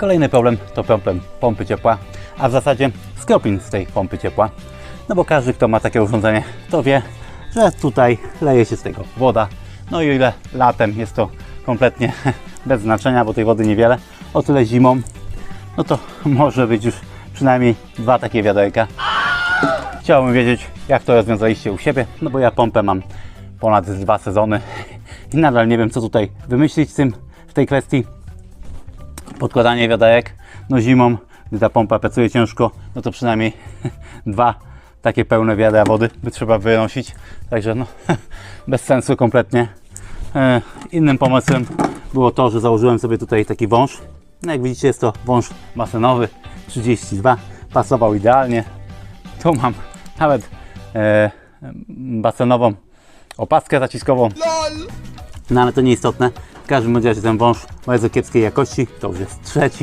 Kolejny problem to problem pompy ciepła, a w zasadzie skropin z tej pompy ciepła. No bo każdy, kto ma takie urządzenie, to wie, że tutaj leje się z tego woda. No i o ile latem jest to kompletnie bez znaczenia, bo tej wody niewiele, o tyle zimą, no to może być już przynajmniej dwa takie wiaderka. Chciałbym wiedzieć, jak to rozwiązaliście u siebie, no bo ja pompę mam ponad dwa sezony i nadal nie wiem, co tutaj wymyślić z tym, w tej kwestii. Podkładanie wiaderek, no zimą, gdy ta pompa pracuje ciężko, no to przynajmniej dwa takie pełne wiadra wody by trzeba wynosić, także no bez sensu kompletnie. E, Innym pomysłem było to, że założyłem sobie tutaj taki wąż. No jak widzicie jest to wąż basenowy 32, pasował idealnie. Tu mam nawet e, basenową opaskę zaciskową. No ale to nieistotne. W każdym razie ten wąż bardzo kiepskiej jakości, to już jest trzeci.